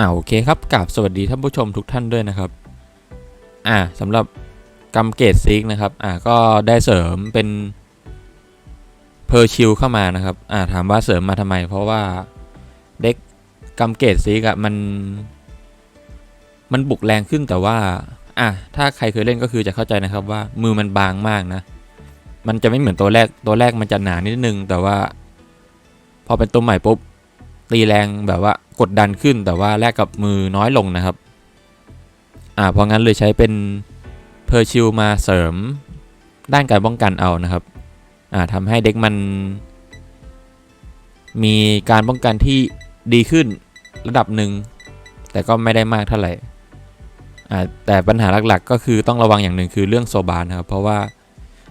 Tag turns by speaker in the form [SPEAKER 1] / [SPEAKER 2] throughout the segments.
[SPEAKER 1] อ่าโอเคครับกราบสวัสดีท่านผู้ชมทุกท่านด้วยนะครับ อ่าสำหรับกำเกตซิกนะครับอ่าก็ได้เสริมเป็นเพอร์ชิลเข้ามานะครับอ่าถามว่าเสริมมาทำไม เพราะว่าเด็กกำเกตซิกอะมัน มันบุกแรงขึ้นแต่ว่าอะถ้าใครเคยเล่นก็คือจะเข้าใจนะครับว่ามือมันบางมากนะ มันจะไม่เหมือนตัวแรกตัวแรกมันจะหนานิดนึง แต่ว่า พอเป็นตัวใหม่ปุ๊บ ตีแรงแบบว่ากดดันขึ้นแต่ว่าแลกกับมือน้อยลงนะครับ อ่าเพราะงั้นเลยใช้เป็นเพอร์ชิลมาเสริมด้านการป้องกันเอานะครับ อ่าทำให้เด็กมัน มีการป้องกันที่ดีขึ้นระดับหนึ่งแต่ก็ไม่ได้มากเท่าไหร่อ่าแต่ปัญหาหลักๆ ก็คือต้องระวังอย่างหนึ่งคือเรื่องโซบาร์นะครับเพราะว่า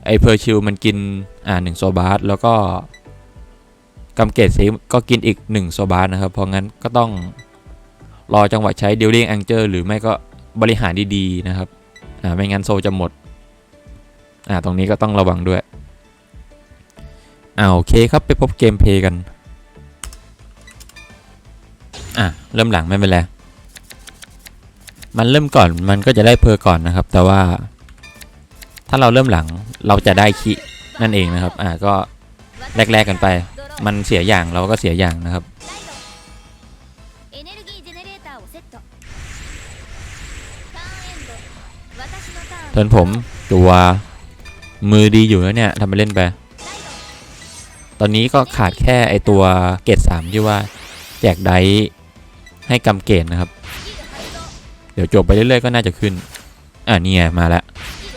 [SPEAKER 1] ไอเพอร์ชิลมันกินอ่าหนึ่งโซบาร์แล้วก็ กำเกตสีก็กินอีก 1 โซบาร์นะครับ เพราะงั้นก็ต้องรอจังหวะใช้เดิว l ิ n งแองเจอร์หรือไม่ก็บริหารดีๆนะครับอ่าไม่งั้นโซจะหมดอ่าตรงนี้ก็ต้องระวังด้วยอ่าโอเคครับไปพบเกมเพย์กันอะเริ่มหลังไม่เป็นไรมันเริ่มก่อนมันก็จะได้เพอก่อนนะครับ แต่ว่า ถ้าเราเริ่มหลังเราจะได้คินั่นเองนะครับ อ่าก็แลกๆกันไป มันเสียอย่างเราก็เสียอย่างนะครับ เทินผมตัวมือดีอยู่แล้วเนี่ยทำไปเล่นไป ตอนนี้ก็ขาดแค่ไอตัวเกรดมที่ว่าแจกไดให้กำเกตนะครับ เดี๋ยวจบไปเรื่อยๆก็น่าจะขึ้น อะเนี่ยมาแล้ว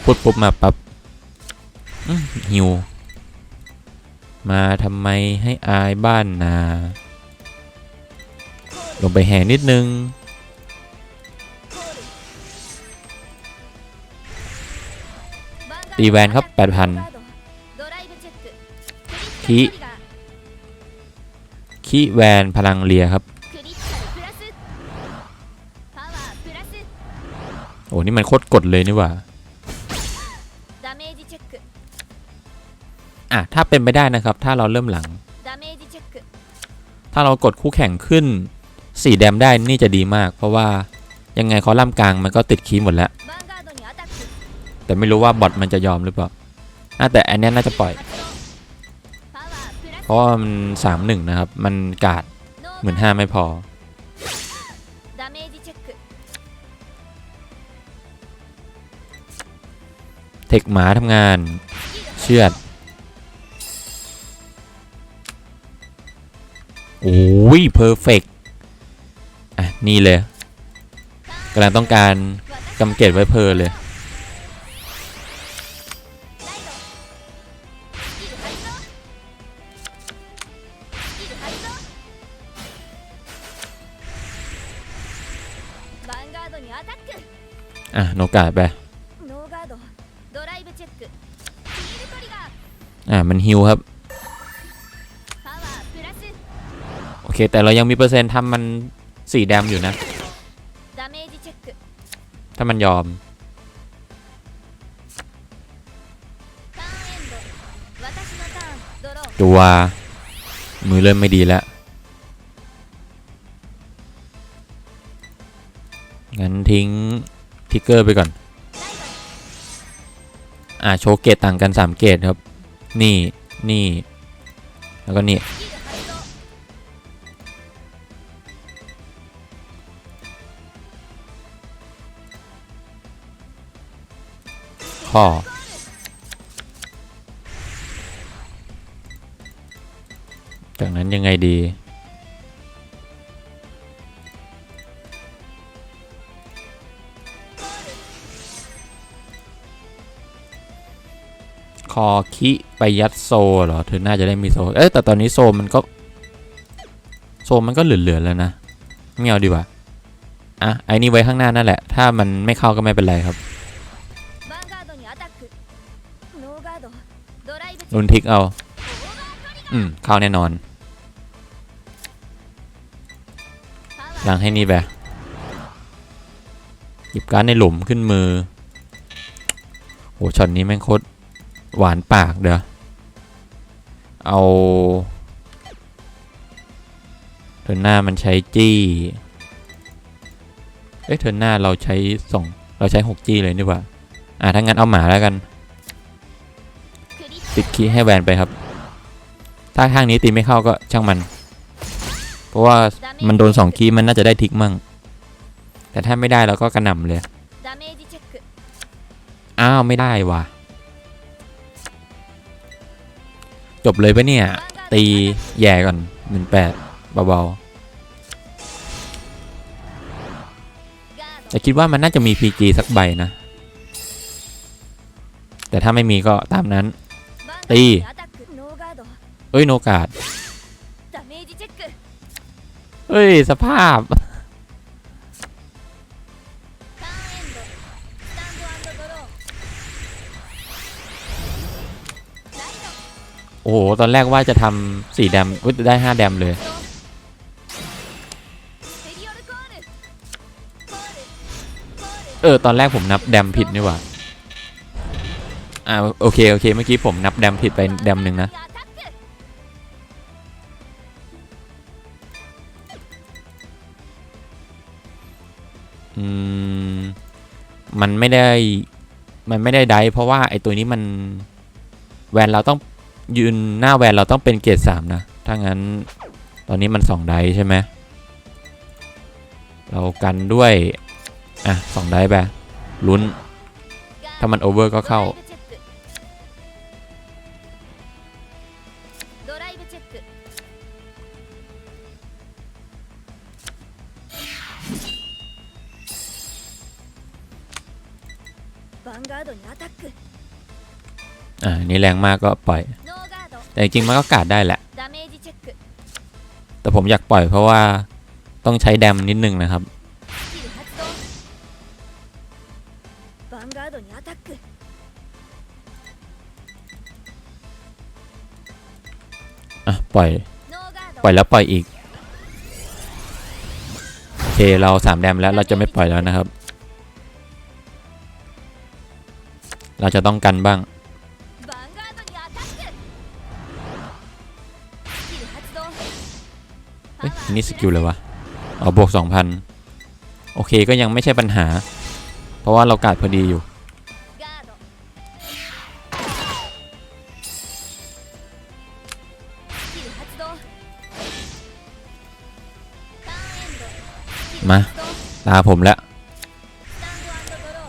[SPEAKER 1] พูดปุ๊บมาปับ๊บฮิว มาทำไมให้อายบ้านนา ลงไปแห่นิดนึง ตีแวนครับ 8,000คีคีแวนพลังเลียครับ โอ้ นี่มันโคตรกดเลยนี่ว่า อะถ้าเป็นไปได้นะครับ ถ้าเราเริ่มหลัง ถ้าเรากดคู่แข่งขึ้น4แดมได้นี่จะดีมาก เพราะว่ายังไงคอลัมน์กลางมันก็ติดคีมหมดแล้ว แต่ไม่รู้ว่าบอทมันจะยอมหรือเปล่าน่าแต่อันนี้น่าจะปล่อย เพราะว่ามันสามหนึ่งนะครับ มันกาด
[SPEAKER 2] เห
[SPEAKER 1] มือ
[SPEAKER 2] น
[SPEAKER 1] ห้าไม่พอ เทคหมาทำงาน เชือด โอ้ยเพอร์เฟกอะ นี่เลยกำลังต้องการกำเกตไว้เพอร์เลย อะ โนกาไปอะ มันฮิวครับ เค แต่เรายังมีเปอร์เซ็นต์ทำมันสีแดมอยู่นะ ถ้ามันยอม ตัวมือเริ่มไม่ดีแล้ว งั้นทิ้ง ทิกเกอร์ไปก่อน อ่าโชว์เกตต่างกัน 3 เกตครับ นี่ นี่ แล้วก็นี่ พ่อ จากนั้นยังไงดี คอคิไปยัดโซเหรอเธอน่าจะได้มีโซ เอ๊ะแต่ตอนนี้โซมันก็ โซมันก็เหลือๆแล้วนะไม่เอาดีกว่า อะ ไอ้นี่ไว้ข้างหน้านั่นแหละ ถ้ามันไม่เข้าก็ไม่เป็นไรครับ
[SPEAKER 2] โด
[SPEAKER 1] นทิกเอา อืม เข้าแน่นอนหลังให้นี่แบหยิบการในหลุมขึ้นมือ โอ้ช็อตนี้แม่งโคตรหวานปากเด้อเอาเทอร์น้ามันใช้จี้ เอ๊ะเทอร์น้าเราใช้สองเราใช้หกจี้เลยนี่ว่า อ่าถ้างั้นเอาหมาแล้วกัน ติดคีย์ให้แวนไปครับ ถ้าข้างนี้ตีไม่เข้าก็ช่างมัน เพราะว่ามันโดน 2 คีย์มันน่าจะได้ทิกมั่ง แต่ถ้าไม่ได้เราก็กระหน่ำเลย อ้าวไม่ได้ว่ะ จบเลยปะเนี่ย ตีแย่ก่อนหนึ่งแปดเบาๆ แต่คิดว่ามันน่าจะมี PG สักใบนะ แต่ถ้าไม่มีก็ตามนั้น ตีเฮ้ยโนกาดเฮ้ย สภาพ โอ้โห ตอนแรกว่าจะทำสี่แดมได้ห้าแดมเลย เออ ตอนแรกผมนับแดมผิดนี่หว่า่าโอเคโอเคเมื่อกี้ผมนับแดมผิดไปแดมหนึ่งนะอืมมันไม่ได้มันไม่ได้ได้เพราะว่าไอตัวนี้มันแวนเราต้องยืนหน้าแวนเราต้องเป็นเกรดสามนะ ถ้างั้นตอนนี้มันสองได้ใช่ไหมเรากันด้วย อะสองได้ไปลุ้น ถ้ามันโอเวอร์ก็เข้า
[SPEAKER 2] ドライブチェックヴァンガードにアタック
[SPEAKER 1] อ่าอันนี่แรงมากก็ปล่อย
[SPEAKER 2] ノーガード
[SPEAKER 1] แต่จริงๆมันก็กาดได้แหละ
[SPEAKER 2] ダメージチェック
[SPEAKER 1] แต่ผมอยากปล่อยเพราะว่าต้องใช้แดมนิดนึงนะครับ ปล่อย ปล่อยแล้วปล่อยอีกโอเคเราสามแดมแล้วเราจะไม่ปล่อยแล้วนะครับ เราจะต้องกันบ้าง เฮ้ยนี่สกิลเลยวะอ๋อบวก 2,000 โอเคก็ยังไม่ใช่ปัญหา เพราะว่าเรากาดพอดีอยู่ มา ตาผมแล้ว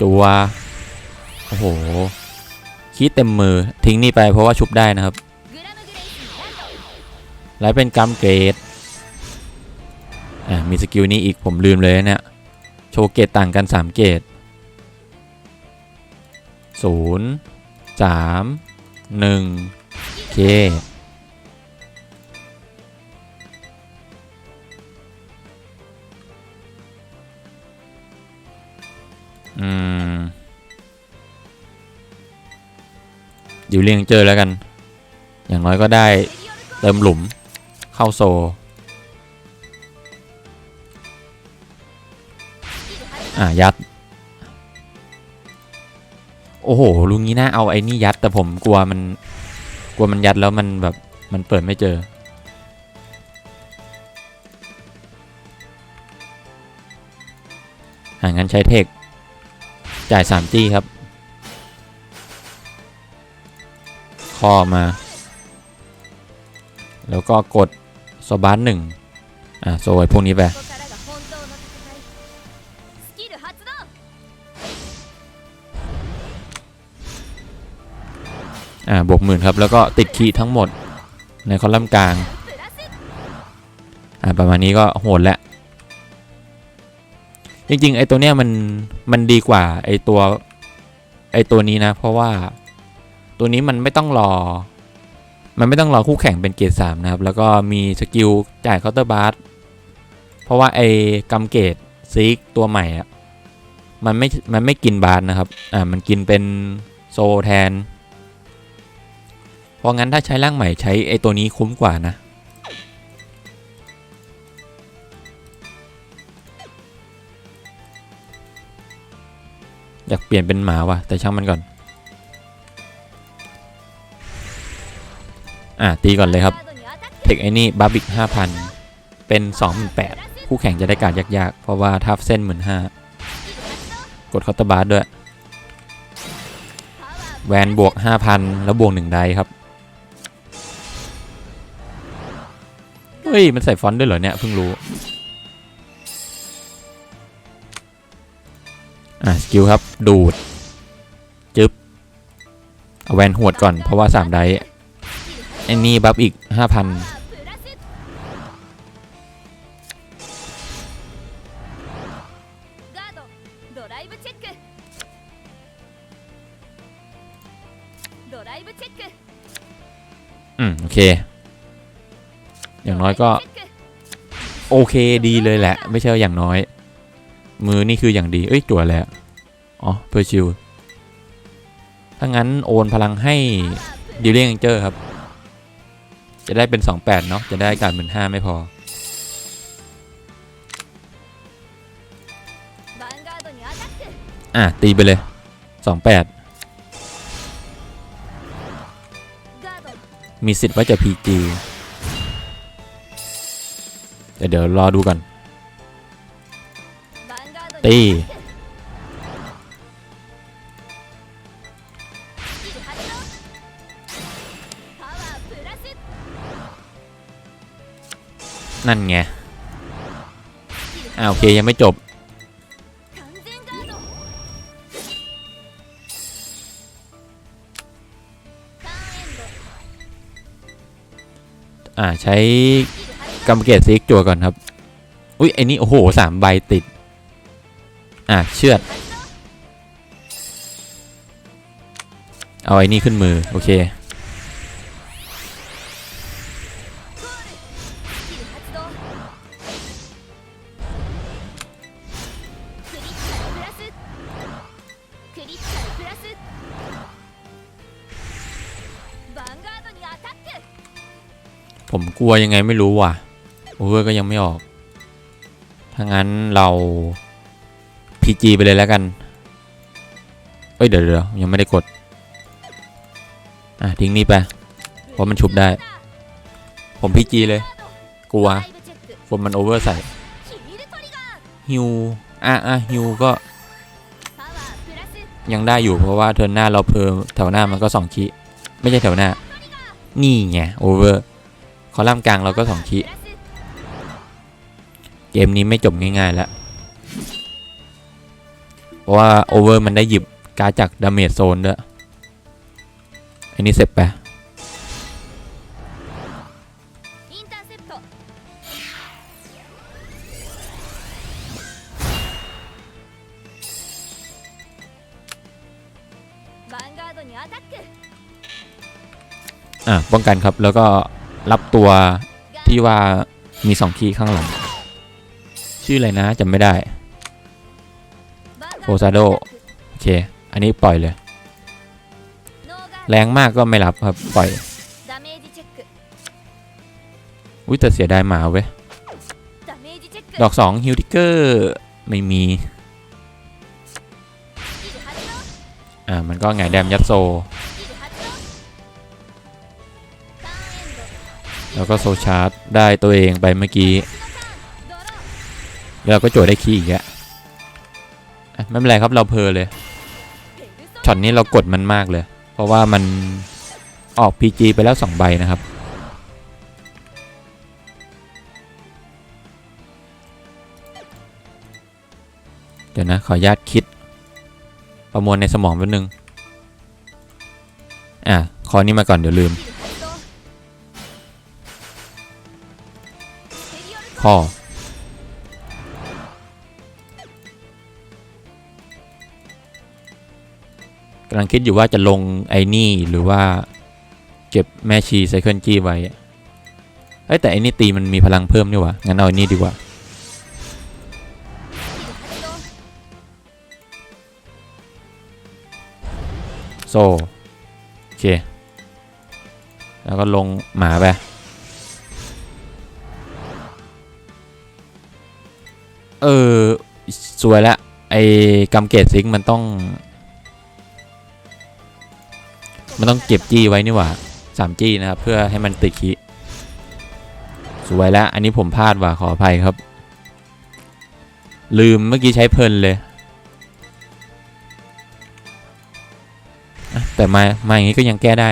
[SPEAKER 1] ตัวโอ้โหคิดเต็มมือทิ้งนี่ไปเพราะว่าชุบได้นะครับ และเป็นกัมเกตอ่ามีสกิลนี้อีกผมลืมเลยเนะี่ยโชว์เกตต่างกัน 3 เกรต0 3 1โอเค อยู่เรียงเจอแล้วกัน อย่างน้อยก็ได้เติมหลุมเข้าโซ อะ ยัด โอ้โหลุงนี้น่าเอาไอ้นี่ยัด แต่ผมกลัวมัน กลัวมันยัดแล้วมันแบบมันเปิดไม่เจอ อ่างั้นใช้เทค จ่าย3จี้ครับข้อมา แล้วก็กดโซบาร์หนึ่งอะโซไอพวกนี้ไปอ่าบวกหมื่นครับ แล้วก็ติดคีทั้งหมดในคอลัมน์กลาง อ่าประมาณนี้ก็โหดแล้ว จริงๆ ไอตัวเนี้ยมันมันดีกว่าไอตัวไอตัวนี้นะ เพราะว่าตัวนี้มันไม่ต้องรอ มันไม่ต้องรอคู่แข่งเป็นเกรดสามนะครับ แล้วก็มีสกิลจ่ายเคาน์เตอร์บาร์เพราะว่าไอกัมเกตซีกตัวใหม่อะมันไม่ มันไม่กินบาร์นะครับ อ่า มันกินเป็นโซแทน เพราะงั้นถ้าใช้ร่างใหม่ใช้ไอตัวนี้คุ้มกว่านะ อยากเปลี่ยนเป็นหมาว่ะแต่ช่างมันก่อน อะตีก่อนเลยครับ เทคไอ้นี่บาบิกห้าพันเป็นสองหมื่นแปดคู่แข่งจะได้การยากๆ เพราะว่าทับเส้นเหมือนห้ากดคอตบาร์ด้วย แวนบวกห้าพันแล้วบวกหนึ่งไดครับ เฮ้ย มันใส่ฟอนต์ด้วยเหรอเนี่ยเพิ่งรู้ อะสกิลครับ ดูด จึ๊บ เอาแวนหวดก่อนเพราะว่า 3 ได้ไอ้นี่บัฟอีก 5,000อืม โอเค อย่างน้อยก็ โอเคดีเลยแหละ ไม่ใช่อย่างน้อย มือนี่คืออย่างดี เอ้ยจั่วแล้วอ๋อเพอร์ชิวถ้างั้นโอนพลังให้ดิเลียงเจอร์ครับ จะได้เป็น 28 เนาะจะได้การเป็น5ไม่พอ อะ ตีไปเลย 28 มีสิทธิ์ว่าจะพีจีเดี๋ยวรอดูก่อน ตีนั่นไง อ้าโอเคยังไม่จบ อ่าใช้กำเกตซิกจั่วก่อนครับ อุ้ยไอ้นี่โอ้โหสามใบติด อะ เชือด เอาไอ้นี่ขึ้นมือ โอเค ผมกลัวยังไงไม่รู้ว่ะโอเวอร์ก็ยังไม่ออก ถ้างั้นเรา PG ไปเลยแล้วกัน เอ้ยเดี๋ยวเดี๋ยวยังไม่ได้กด อะทิ้งนี่ไปเพราะมันชุบได้ ผม PG เลย กลัวผมมันโอเวอร์ใส่ฮิวอะอะฮิวก็ ยังได้อยู่เพราะว่าเทิร์นหน้าเราเพิ่มแถวหน้ามันก็สองคีไม่ใช่แถวหน้า นี่ไงโอเวอร์คอลัมน์กลางเราก็สองคีเกมนี้ไม่จบง่ายๆแล้ว เพราะว่าโอเวอร์มันได้หยิบการจากดาเมจโซนด้วย อันนี้เสร็จไปอะป้องกันครับแล้วก็รับตัวที่ว่ามีสองคีย์ข้างหลัง ชื่ออะไรนะจำไม่ได้ โอซาโดโอเค อันนี้ปล่อยเลย แรงมากก็ไม่รับครับ ปล่อย อุ้ยแต่เสียดายหมาเว้ย ดอกสองฮิลติเกอร์ ไม่มี อ่า มันก็ไงแดมยัดโซ แล้วก็โซชาร์ดได้ตัวเองไปเมื่อกี้ แล้วก็โจทยได้คีอีกแล้ ไม่เป็นไรครับเราเพลเลยช็อตนี้เรากดมันมากเลย เพราะว่ามันออก PG ไปแล้ว 2 ใบนะครับ เดี๋ยวนะ ขออนุญาตคิด ประมวลในสมองแป๊บนึง อะคอนี้มาก่อนเดี๋ยวลืม คอำลังคิดอยู่ว่าจะลงไอ้นี่หรือว่าเก็บแม่ชีไซเคิลจี้ไว้เอ้แต่อันนี้ตีมันมีพลังเพิ่มนี่วะงั้นเอาอันนี้ดีกว่า โซ โอเค แล้วก็ลงหมาไป เออ สวยละ ไอ้กำเกตซิงมันต้อง มันต้องเก็บจี้ไว้นี่หว่าสามจี้นะครับ เพื่อให้มันติดคีสวยแล้ว อันนี้ผมพลาดว่ะขออภัยครับ ลืมเมื่อกี้ใช้เพลินเลยแต่มา มาอย่างนี้ก็ยังแก้ได้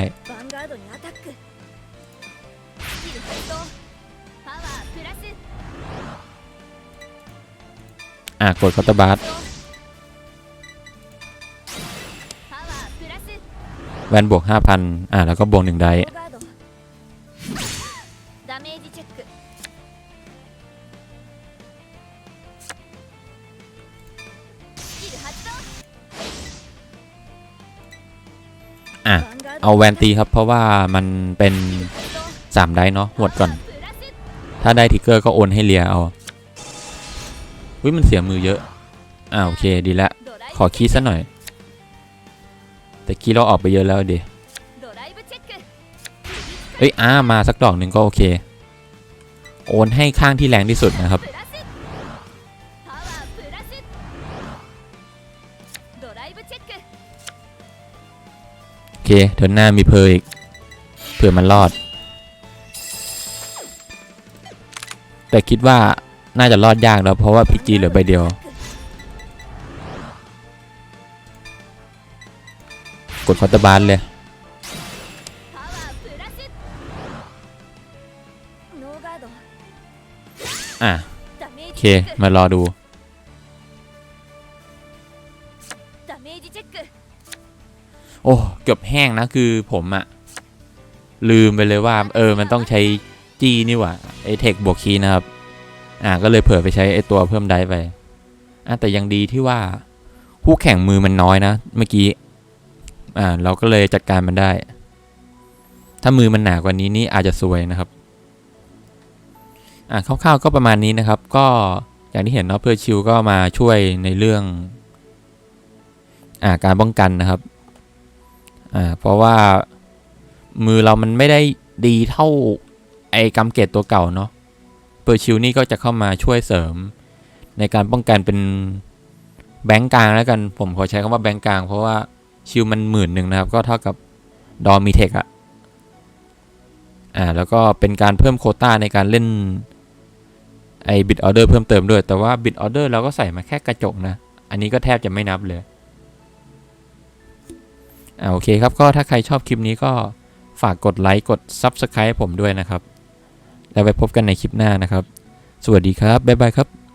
[SPEAKER 1] อ่ากดคอตบาร์ แวนบวก 5,000 อ่าแล้วก็บวก1ได้อะ เอาแวนตีครับ เพราะว่ามันเป็น 3 ได้เนาะหวดก่อน ถ้าได้ทิกเกอร์ก็โอนให้เลียเอาวิมันเสียมือเยอะ อ่าโอเคดีละ ขอคีสซะหน่อย แต่กี้เราออกไปเยอะแล้ว
[SPEAKER 2] เดิ
[SPEAKER 1] เอ้ยอ้ามาสักดอกหนึ่งก็โอเค โอนให้ข้างที่แรงที่สุดนะครับ โอเคเทินหน้ามีเพออีกเผื่อมันรอด แต่คิดว่าน่าจะรอดยากแล้วเพราะว่าพิจีเหลือใบเดียว ดคอตบานเลยอะโอเค มารอดู โอ้เกือบแห้งนะคือผมอะลืมไปเลยว่า เออ มันต้องใช้จีนี่หว่าไอเทคบวกคีนะครับ อ่าก็เลยเผื่อไปใช้ไอตัวเพิ่มได้ไปอะแต่ยังดีที่ว่าคู่แข่งมือมันน้อยนะ เมื่อกี้ อ่าเราก็เลยจัดการมันได้ ถ้ามือมันหนากว่านี้นี่อาจจะซวยนะครับอ่าคร่าวๆก็ประมาณนี้นะครับ ก็อย่างที่เห็นเนาะเพื่อชิวก็มาช่วยในเรื่องอ่าการป้องกันนะครับอ่าเพราะว่ามือเรามันไม่ได้ดีเท่าไอ้กำเกตตัวเก่าเนาะเปอร์ชิวนี่ก็จะเข้ามาช่วยเสริม ในการป้องกันเป็นแบงก์กลางแล้วกัน ผมขอใช้คำว่าแบงก์กลาง เพราะว่า ชิวมันหมื่นหนึ่งนะครับ ก็เท่ากับดอมีเทคอะอ่าแล้วก็เป็นการเพิ่มโคต้าในการเล่นไอ้บิตออเดอร์เพิ่มเติมด้วย แต่ว่าบิตออเดอร์เราก็ใส่มาแค่กระจกนะ อันนี้ก็แทบจะไม่นับเลยอ่าโอเคครับ ก็ถ้าใครชอบคลิปนี้ก็ฝากกดไลค์กด Subscribe ผมด้วยนะครับ แล้วไปพบกันในคลิปหน้านะครับ สวัสดีครับ บ๊ายบายครับ